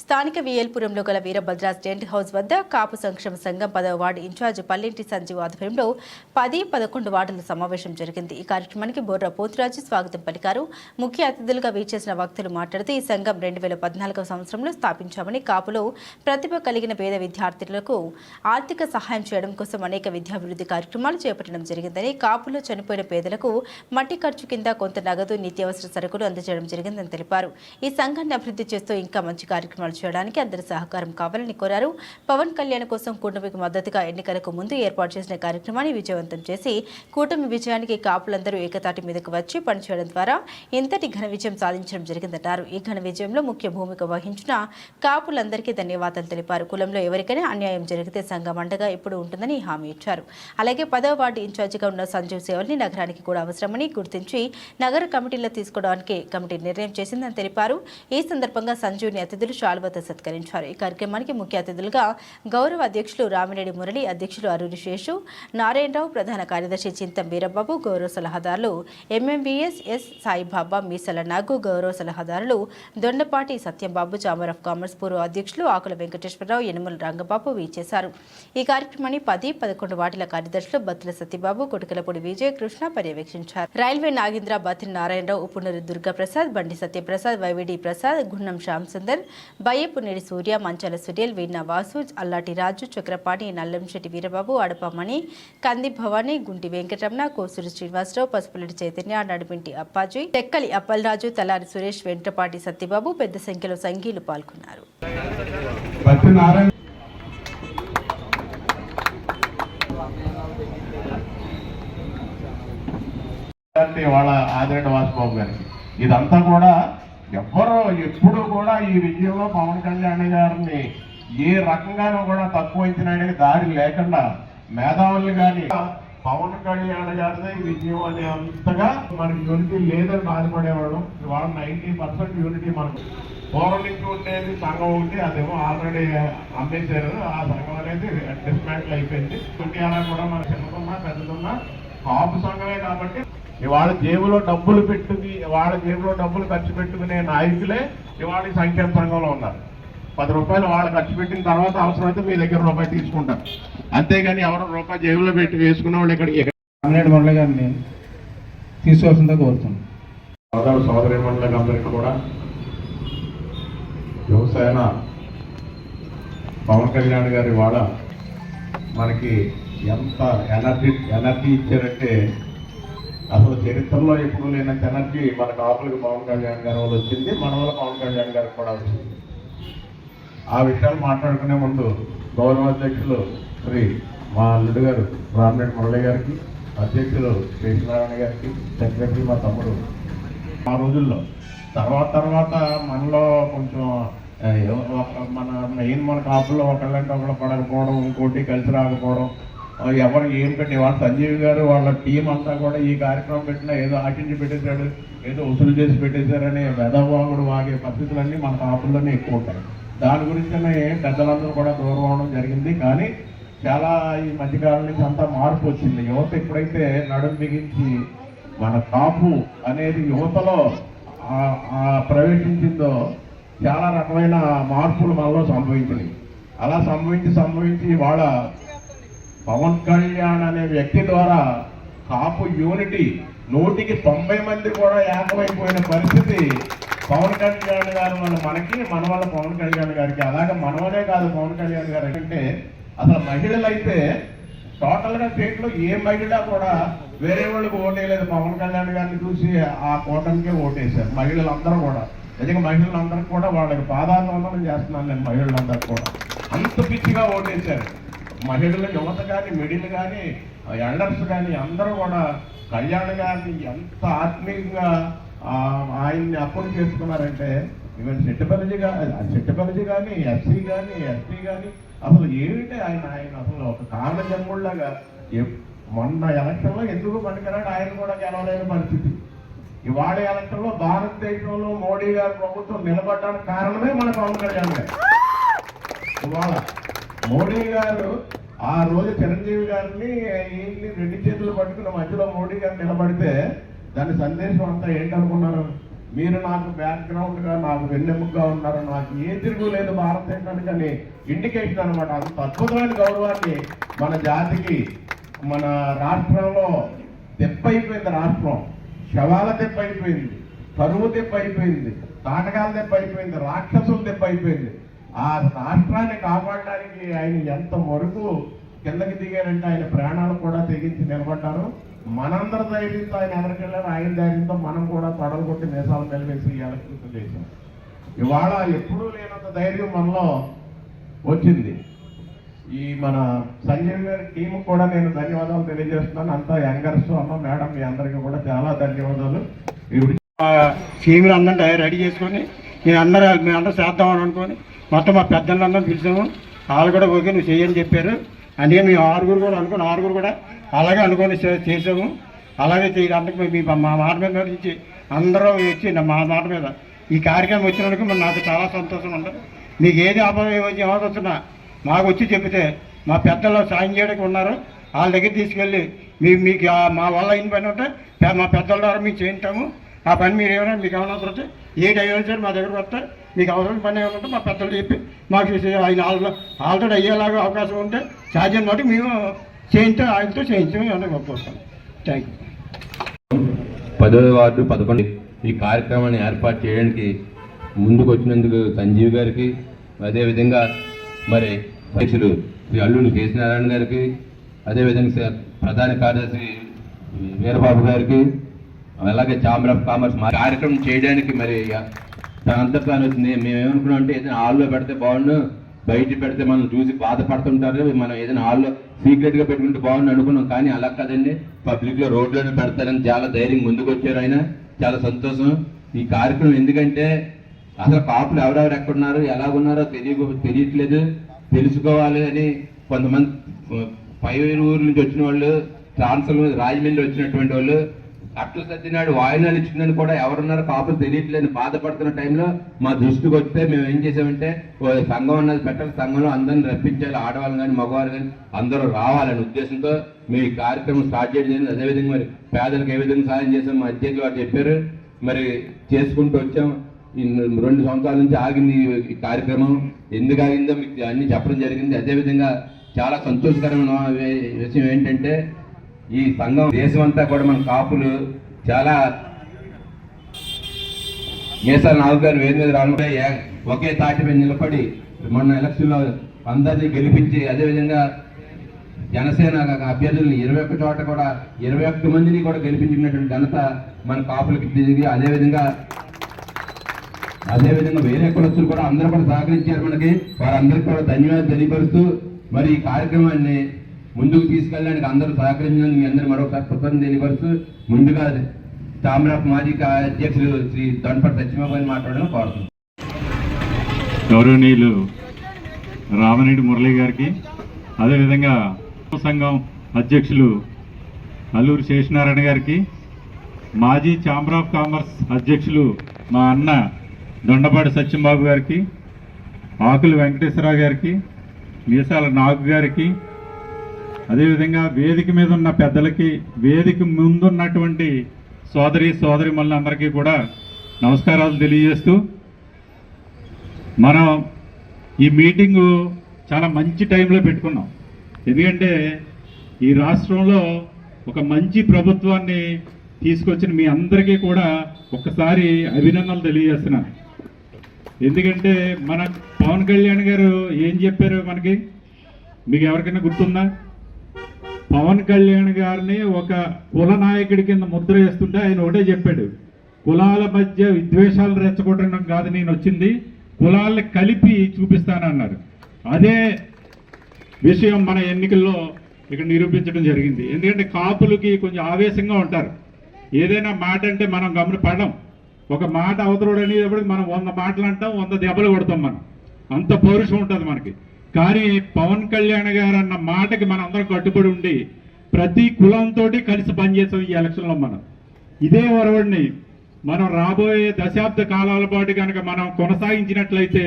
స్థానిక వియల్పురంలో గల వీరభద్రాస్ tent house వద్ద కాపు సంక్షేమ సంఘం పదవ వార్డు ఇన్ఛార్జ్ పల్లెంటి సంజీవ్ ఆధ్వర్యంలో పది పదకొండు వార్డుల సమావేశం జరిగింది. ఈ కార్యక్రమానికి బొర్ర పోతురాజు స్వాగతం పలికారు. ముఖ్య అతిథులుగా వీచేసిన వక్తలు మాట్లాడుతూ ఈ సంఘం రెండు వేల పద్నాలుగవ సంవత్సరంలో స్థాపించామని కాపులో ప్రతిభ కలిగిన పేద విద్యార్థులకు ఆర్థిక సహాయం చేయడం కోసం అనేక విద్యాభివృద్ధి కార్యక్రమాలు చేపట్టడం జరిగిందని కాపులో చనిపోయిన పేదలకు మట్టి ఖర్చు కింద కొంత నగదు నిత్యావసర సరుకులు అందజేయడం జరిగిందని తెలిపారు. ఈ సంఘాన్ని అభివృద్ధి చేస్తూ ఇంకా మంచి కార్యక్రమాలు చేయడానికి అందరి సహకారం కావాలని కోరారు. పవన్ కళ్యాణ్ కోసం కూటమికి మద్దతుగా ఎన్నికలకు ముందు ఏర్పాటు చేసిన కార్యక్రమాన్ని విజయవంతం చేసి కూటమి విజయానికి కాపులందరూ ఏకతాటి మీదకు వచ్చి పనిచేయడం ద్వారా ఇంతటి ఘన విజయం సాధించడం జరిగిందన్నారు. ఈ ఘన విజయంలో ముఖ్య భూమిక వహించిన కాపులందరికీ ధన్యవాదాలు తెలిపారు. కులంలో ఎవరికైనా అన్యాయం జరిగితే సంఘం అండగా ఎప్పుడు ఉంటుందని హామీ ఇచ్చారు. అలాగే పదవ వార్డు ఇన్ఛార్జిగా ఉన్న సంజీవ్ సేవల్ని నగరానికి కూడా అవసరమని గుర్తించి నగర కమిటీలో తీసుకోవడానికి కమిటీ నిర్ణయం చేసిందని తెలిపారు. ఈ సందర్భంగా సంజీవ్ని అతిథులు శాల్వతో సత్కరించారు. ఈ కార్యక్రమానికి ముఖ్య అతిథులుగా గౌరవ అధ్యక్షులు రామిరెడ్డి మురళి అధ్యక్షులు అరుణ్ శేషు నారాయణరావు ప్రధాన కార్యదర్శి చింతం వీరబాబు గౌరవ సలహాదారులు ఎంఎంబీఎస్ ఎస్ సాయిబాబా మీసల నాగు గౌరవ సలహాదారులు Dondapati Satyambabu chamber of commerce పూర్వ అధ్యక్షులు ఆకుల వెంకటేశ్వరరావు యనుమల రంగబాబు వీచేశారు ఈ కార్యక్రమాన్ని పది పదకొండు వాటిల కార్యదర్శులు బత్తుల సత్యబాబు కొడుకలపూడి విజయ కృష్ణ పర్యవేక్షించారు. రైల్వే నాగేంద్ర బత్రి నారాయణరావు ఉప్పునూరు దుర్గాప్రసాద్ బండి సత్యప్రసాద్ వైవిడి ప్రసాద్ గున్నం శ్యామ్ సుందర్ బయ్యపునేడి సూర్య మంచాల సురేల్ వీణ వాసు అల్లాటి రాజు చక్రపాణి నల్లంశెట్టి వీరబాబు అడపమణి కంది భవాని గుంటి వెంకటరమణ కోసూరు శ్రీనివాసరావు పసుపులటి చైతన్య నడిపింటి అప్పాజీ టెక్కలి అప్పలరాజు తలారి సురేష్ వెంటపాటి సత్యబాబు పెద్ద సంఖ్యలో సంఘీలు పాల్గొన్నారు. వాళ్ళ ఆదిరెడ్డి వాసుబాబు గారికి. ఇదంతా కూడా ఎవ్వరూ ఎప్పుడు కూడా ఈ విజయంలో పవన్ కళ్యాణ్ గారిని ఏ రకంగానూ కూడా తక్కువ అంచనానికి దారి లేకుండా మేధావులు కానీ పవన్ కళ్యాణ్ గారిదే విజయం అనే అంతగా మనకి యూనిటీ లేదని బాధపడేవాడు ఇవాళ నైన్టీ పర్సెంట్ యూనిటీ మనకు. పూర్వం నుంచి ఉండేది సంఘం ఉంటే అదేమో ఆల్రెడీ అమ్మేశారు. ఆ సంఘం అనేది డిస్మాంటిల్ అయిపోయింది. చుట్టాల కూడా మన చిన్నదున్నా పెద్దదున్నా కాపు సంఘమే కాబట్టి ఇవాళ జేబులో డబ్బులు పెట్టుకుని వాళ్ళ జేబులో డబ్బులు ఖర్చు పెట్టుకునే నాయకులే ఇవాళ ఈ సంక్షేమ సంఘంలో ఉన్నారు. పది రూపాయలు వాళ్ళు ఖర్చు పెట్టిన తర్వాత అవసరమైతే మీ దగ్గర రూపాయి తీసుకుంటారు. అంతేగాని ఎవరో రూపాయి జేబులో పెట్టి వేసుకున్న వాళ్ళు ఇక్కడ రామినేడు మురళి గారిని తీసుకోవాల్సిందిగా కోరుతున్నాను. సోదరు సోదరి మండలికి కూడా యువసేన పవన్ కళ్యాణ్ గారి వాళ్ళ మనకి ఎంత ఎనర్జీ ఎనర్జీ ఇచ్చారంటే అసలు చరిత్రలో ఎప్పుడు లేనంత ఎనర్జీ మన కాపులకు పవన్ కళ్యాణ్ గారి వల్ల వచ్చింది మన వల్ల పవన్ కళ్యాణ్ గారికి కూడా వచ్చింది. ఆ విషయాలు మాట్లాడుకునే ముందు గౌరవ అధ్యక్షులు శ్రీ మా అల్లుడు గారు రామరెడ్డి మురళి గారికి అధ్యక్షులు శ్రీనారాయణ గారికి సెక్రటరీ మా తమ్ముడు. ఆ రోజుల్లో తర్వాత తర్వాత మనలో కొంచెం మన మెయిన్ మన కాపుల్లో ఒకళ్ళంటే ఒకళ్ళు పడకపోవడం ఇంకోటి కలిసి రాకపోవడం ఎవరు ఏం పెట్టి వాళ్ళ సంజీవ్ గారు వాళ్ళ టీం అంతా కూడా ఈ కార్యక్రమం పెట్టినా ఏదో ఆశించి పెట్టేశాడు ఏదో వసూలు చేసి పెట్టేశారనే వెధవాగుడు వాగే పరిస్థితులన్నీ మన కాపుల్లోనే ఎక్కువ ఉంటాయి. దాని గురించనే పెద్దలందరూ కూడా దూరం అవడం జరిగింది. కానీ చాలా ఈ మధ్యకాలం నుంచి అంతా మార్పు వచ్చింది. యువత ఎప్పుడైతే నడుం బిగించి మన కాపు అనేది యువతలో ప్రవేశించిందో చాలా రకమైన మార్పులు మనలో సంభవించినాయి. అలా సంభవించి సంభవించి వాళ్ళ పవన్ కళ్యాణ్ అనే వ్యక్తి ద్వారా కాపు యూనిటీ నూటికి తొంభై మంది కూడా ఏకమైపోయిన పరిస్థితి. పవన్ కళ్యాణ్ గారు వల్ల మనకి మన వల్ల పవన్ కళ్యాణ్ గారికి. అలాగే మనవనే కాదు పవన్ కళ్యాణ్ గారు అంటే అసలు మహిళలు అయితే టోటల్గా స్టేట్లో ఏ మహిళ కూడా వేరే వాళ్ళకి ఓటేయలేదు. పవన్ కళ్యాణ్ గారిని చూసి ఆ కూటమికే ఓటేశారు మహిళలందరూ కూడా. నిజంగా మహిళలందరూ కూడా వాళ్ళకి పాదాభివందనం చేస్తున్నాను నేను మహిళలందరూ కూడా. అంత పిచ్చిగా ఓటేశారు. మహిళలు యువత కానీ మిడిల్ కానీ ఎల్డర్స్ కానీ అందరూ కూడా కళ్యాణ్ గారిని ఎంత ఆత్మీయంగా ఆయన్ని అప్పుడు చేసుకున్నారంటే ఈవెన్ చెట్టుపల్లి చెట్టుపల్లి కానీ ఎస్సీ కానీ ఎస్టీ కానీ అసలు ఏమిటి ఆయన ఆయన అసలు ఒక కారణ జన్ముళ్ళగా మొన్న ఎలక్షన్లో ఎందుకు పనికిరాడు? ఆయన కూడా గెలవలేని పరిస్థితి. ఇవాళ ఎలక్షన్లో భారతదేశంలో మోడీ గారి ప్రభుత్వం నిలబడడానికి కారణమే మన పవన్ కళ్యాణ్ గారు. ఇవాళ మోడీ గారు ఆ రోజు చిరంజీవి గారిని ఈయన్ని రెండు చేతులు పట్టుకున్న మధ్యలో మోడీ గారు నిలబడితే దాని సందేశం అంతా ఏంటనుకున్నారు? మీరు నాకు బ్యాక్గ్రౌండ్గా నాకు వెన్నెముకగా ఉన్నారు నాకు ఏ తిరుగులేదు భారతదేశానికి అని ఇండికేషన్ అనమాట. అంత అద్భుతమైన గౌరవాన్ని మన జాతికి మన రాష్ట్రంలో దెబ్బైపోయింది రాష్ట్రం. శవాల దెబ్బ కరువు తెప్పైపోయింది తాటకాల దెబ్బ అయిపోయింది రాక్షసుల ఆ రాష్ట్రాన్ని కాపాడడానికి ఆయన ఎంత వరకు కిందకి దిగారంటే ఆయన ప్రాణాలు కూడా తెగించి నిలబడ్డారు. మనందరి ధైర్యంతో ఆయన ఎదరికెళ్ళారు ఆయన ధైర్యంతో మనం కూడా తొడలు కొట్టి మీసాలు నిలవేసి ఎలక్ట్రికల్ చేశాం. ఇవాళ ఎప్పుడూ లేనంత ధైర్యం మనలో వచ్చింది. ఈ మన సంజయ్ గారి టీం కూడా నేను ధన్యవాదాలు తెలియజేస్తున్నాను. అంతా యంగర్స్ అమ్మ మేడం మీ అందరికీ కూడా చాలా ధన్యవాదాలు. ఇప్పుడు సీమీలు అందరం రెడీ చేసుకొని నేను అందరూ మేము అందరూ చేద్దామని అనుకొని మొత్తం మా పెద్దలందరం పిలిచాము. వాళ్ళు కూడా ఓకే నువ్వు చేయని చెప్పారు. అందుకే మేము ఆరుగురు కూడా అనుకుని ఆరుగురు కూడా అలాగే అనుకొని చేసాము అలాగే చేయడానికి మీ మా మాట మీద నుంచి అందరూ వచ్చి మా మాట మీద ఈ కార్యక్రమం వచ్చినందుకు మరి నాకు చాలా సంతోషం ఉంది మీకు ఏది ఆపద వచ్చి మాకు వచ్చి చెప్తే మా పెద్దలు సాయం చేయడానికి ఉన్నారు. వాళ్ళ దగ్గర తీసుకెళ్ళి మీ మీకు మా వల్ల అయిన పని ఉంటే మా పెద్దల ద్వారా మేము చేయించాము. ఆ పని మీరు ఏమైనా మీకు ఏమైనా ఏ టైం మా దగ్గర వస్తే మీకు అవసరం పని ఏమంటే మా పెద్దలు చెప్పి మాకు ఆయన ఆల్రెడీ ఆల్రెడీ అయ్యేలాగా అవకాశం ఉంటే సాధ్యం బట్టి మేము చేయించే ఆయనతో చేయించాము అని గొప్ప థ్యాంక్ యూ పదో వార్డు పదకొండు. ఈ కార్యక్రమాన్ని ఏర్పాటు చేయడానికి ముందుకు వచ్చినందుకు సంజీవ్ గారికి అదేవిధంగా మరి అధ్యక్షులు శ్రీ అల్లుని కేసీనారాయణ గారికి అదేవిధంగా ప్రధాన కార్యదర్శి వీరబాబు గారికి అలాగే ఛాంబర్ ఆఫ్ కామర్స్ మా కార్యక్రమం చేయడానికి మరి తనంతట తాను వచ్చింది మేము ఏమనుకున్నాం అంటే ఏదైనా హాల్లో పెడితే బాగుండు బయట పెడితే మనం చూసి బాధపడుతుంటారు మనం ఏదైనా హాల్లో సీక్రెట్గా పెట్టుకుంటే బాగుండు అనుకున్నాం. కానీ అలా కదండి. పబ్లిక్లో రోడ్లోనే పెడతారని చాలా ధైర్యం ముందుకు వచ్చారు ఆయన. చాలా సంతోషం. ఈ కార్యక్రమం ఎందుకంటే అసలు కాపులు ఎవరెవరు ఎక్కడున్నారు ఎలాగున్నారో తెలియ తెలియట్లేదు. తెలుసుకోవాలి అని కొంతమంది పై ఊరు నుంచి వచ్చిన వాళ్ళు ట్రాన్స్ఫర్ రాజమండ్రి వచ్చినటువంటి వాళ్ళు కట్లు సత్యనాడు వాయినాలు ఇచ్చిందని కూడా ఎవరున్నారో కాపులు తెలియట్లేదు. బాధపడుతున్న టైంలో మా దృష్టికి వస్తే మేము ఏం చేసామంటే సంఘం అన్నది పెట్టాలి సంఘంలో అందరిని రప్పించాలి ఆడవాళ్ళు కానీ మగవాళ్ళు కానీ అందరూ రావాలనే ఉద్దేశంతో మేము ఈ కార్యక్రమం స్టార్ట్ చేయడం అదేవిధంగా మరి పేదలకు ఏ విధంగా సాయం చేసాం మా అధ్యక్షులు వారు చెప్పారు. మరి చేసుకుంటూ వచ్చాం. రెండు సంవత్సరాల నుంచి ఆగింది ఈ- కార్యక్రమం. ఎందుకు ఆగిందో మీకు అన్ని చెప్పడం జరిగింది. అదేవిధంగా చాలా సంతోషకరమైన విషయం ఏంటంటే ఈ సంఘం దేశం అంతా కూడా మన కాపులు చాలా మీసాల నాలుగు గారు వేరు మీద రానుకుంటే ఒకే తాటి మీద నిలబడి మొన్న ఎలక్షన్లో అందరినీ గెలిపించి అదేవిధంగా జనసేన అభ్యర్థులను ఇరవై ఒక్క చోట కూడా ఇరవై ఒక్క మందిని కూడా గెలిపించినటువంటి ఘనత మన కాపులకి తిరిగి అదేవిధంగా అదేవిధంగా వేరే కులస్తులు కూడా అందరూ కూడా సహకరించారు మనకి. వారందరికీ కూడా ధన్యవాదాలు తెలియపరుస్తూ మరి ఈ కార్యక్రమాన్ని ముందుకు తీసుకెళ్ళడానికి అందరూ సహకరించినందుకు మీ అందరూ మరొకసారి కృతజ్ఞత తెలియపరుస్తూ ముందుగా తామ్రాప్ మాజీ అధ్యక్షులు శ్రీ దొంపటి సత్యబాబు గారిని మాట్లాడడం కోరుతున్నాను గౌరవనీయులు రామరెడ్డి మురళి గారికి అదేవిధంగా సంఘం అధ్యక్షులు అల్లూరు శేషనారాయణ గారికి మాజీ ఛాంబర్ ఆఫ్ కామర్స్ అధ్యక్షులు మా అన్న దొండపాటి సత్యంబాబు గారికి ఆకులు వెంకటేశ్వరరావు గారికి మీసాల నాగు గారికి అదేవిధంగా వేదిక మీద ఉన్న పెద్దలకి వేదిక ముందున్నటువంటి సోదరి సోదరి అందరికీ కూడా నమస్కారాలు తెలియజేస్తూ మనం ఈ మీటింగు చాలా మంచి టైంలో పెట్టుకున్నాం. ఎందుకంటే ఈ రాష్ట్రంలో ఒక మంచి ప్రభుత్వాన్ని తీసుకొచ్చిన మీ అందరికీ కూడా ఒక్కసారి అభినందనలు తెలియజేస్తున్నాను. ఎందుకంటే మన పవన్ కళ్యాణ్ గారు ఏం చెప్పారు మనకి? మీకు ఎవరికైనా గుర్తుందా? పవన్ కళ్యాణ్ గారిని ఒక కుల నాయకుడి కింద ముద్ర వేస్తుంటే ఆయన ఒకటే చెప్పాడు కులాల మధ్య విద్వేషాలు రెచ్చగొట్టడం కాదు నేను వచ్చింది కులాలను కలిపి చూపిస్తానన్నారు. అదే విషయం మన ఎన్నికల్లో ఇక్కడ నిరూపించడం జరిగింది. ఎందుకంటే కాపులకి కొంచెం ఆవేశంగా ఉంటారు. ఏదైనా మాట అంటే మనం గమని పడం ఒక మాట అవతరుడు అనేటప్పటికి మనం వంద మాటలు అంటాం వంద దెబ్బలు కొడతాం మనం. అంత పౌరుషం ఉంటుంది మనకి. కానీ పవన్ కళ్యాణ్ గారు అన్న మాటకి మనం అందరం కట్టుబడి ఉండి ప్రతి కులంతో కలిసి పనిచేసాం ఈ ఎలక్షన్లో మనం. ఇదే ఒరవడిని మనం రాబోయే దశాబ్ద కాలాల పాటు కనుక మనం కొనసాగించినట్లయితే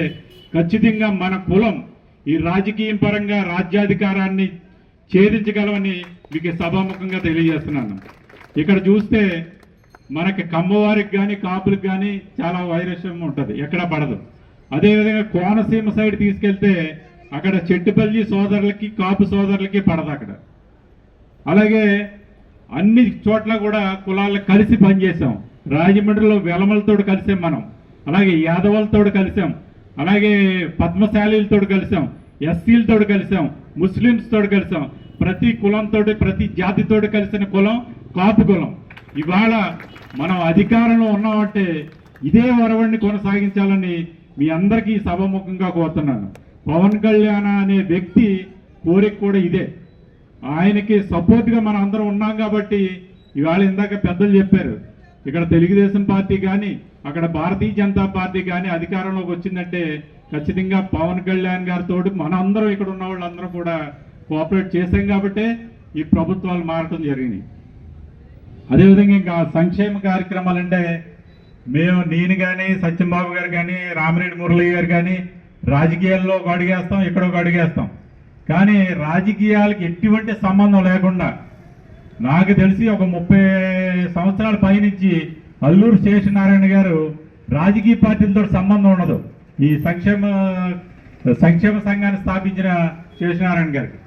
ఖచ్చితంగా మన కులం ఈ రాజకీయం పరంగా రాజ్యాధికారాన్ని ఛేదించగలమని మీకు సభాముఖంగా తెలియజేస్తున్నాను. ఇక్కడ చూస్తే మనకి కమ్మవారికి కానీ కాపులకు కానీ చాలా వైరస్యం ఉంటుంది. ఎక్కడ పడదు. అదేవిధంగా కోనసీమ సైడ్ తీసుకెళ్తే అక్కడ చెట్టుపల్లి సోదరులకి కాపు సోదరులకి పడదు అక్కడ. అలాగే అన్ని చోట్ల కూడా కులాలు కలిసి పనిచేసాం రాజమండ్రిలో వెలమలతో కలిసాం మనం. అలాగే యాదవులతో కలిసాం. అలాగే పద్మశాలీలతో కలిసాం. ఎస్సీలతో కలిసాం. ముస్లిమ్స్తో కలిసాం. ప్రతి కులంతో ప్రతి జాతితో కలిసిన కులం కాపు కులం. ఇవాళ మనం అధికారంలో ఉన్నామంటే ఇదే వరవడిని కొనసాగించాలని మీ అందరికీ సభముఖంగా కోరుతున్నాను. పవన్ కళ్యాణ్ అనే వ్యక్తి కోరిక కూడా ఇదే. ఆయనకి సపోర్ట్గా మనం అందరం ఉన్నాం కాబట్టి ఇవాళ ఇందాక పెద్దలు చెప్పారు. ఇక్కడ తెలుగుదేశం పార్టీ కానీ అక్కడ భారతీయ జనతా పార్టీ కానీ అధికారంలోకి వచ్చిందంటే ఖచ్చితంగా పవన్ కళ్యాణ్ గారితో మన అందరం ఇక్కడ ఉన్న వాళ్ళందరూ కూడా కోఆపరేట్ చేశాం కాబట్టే ఈ ప్రభుత్వాలు మారటం జరిగింది అదేవిధంగా ఇంకా సంక్షేమ కార్యక్రమాలు అంటే మేము నేను కానీ సత్యంబాబు గారు కానీ రామిరెడ్డి మురళి గారు కానీ రాజకీయాల్లో ఒక అడుగేస్తాం ఇక్కడ ఒక అడుగేస్తాం. కానీ రాజకీయాలకి ఎటువంటి సంబంధం లేకుండా నాకు తెలిసి ఒక ముప్పై సంవత్సరాల పైనుంచి అల్లూరు శేషనారాయణ గారు రాజకీయ పార్టీలతో సంబంధం ఉండదు. ఈ సంక్షేమ సంక్షేమ సంఘాన్ని స్థాపించిన శేషనారాయణ గారికి.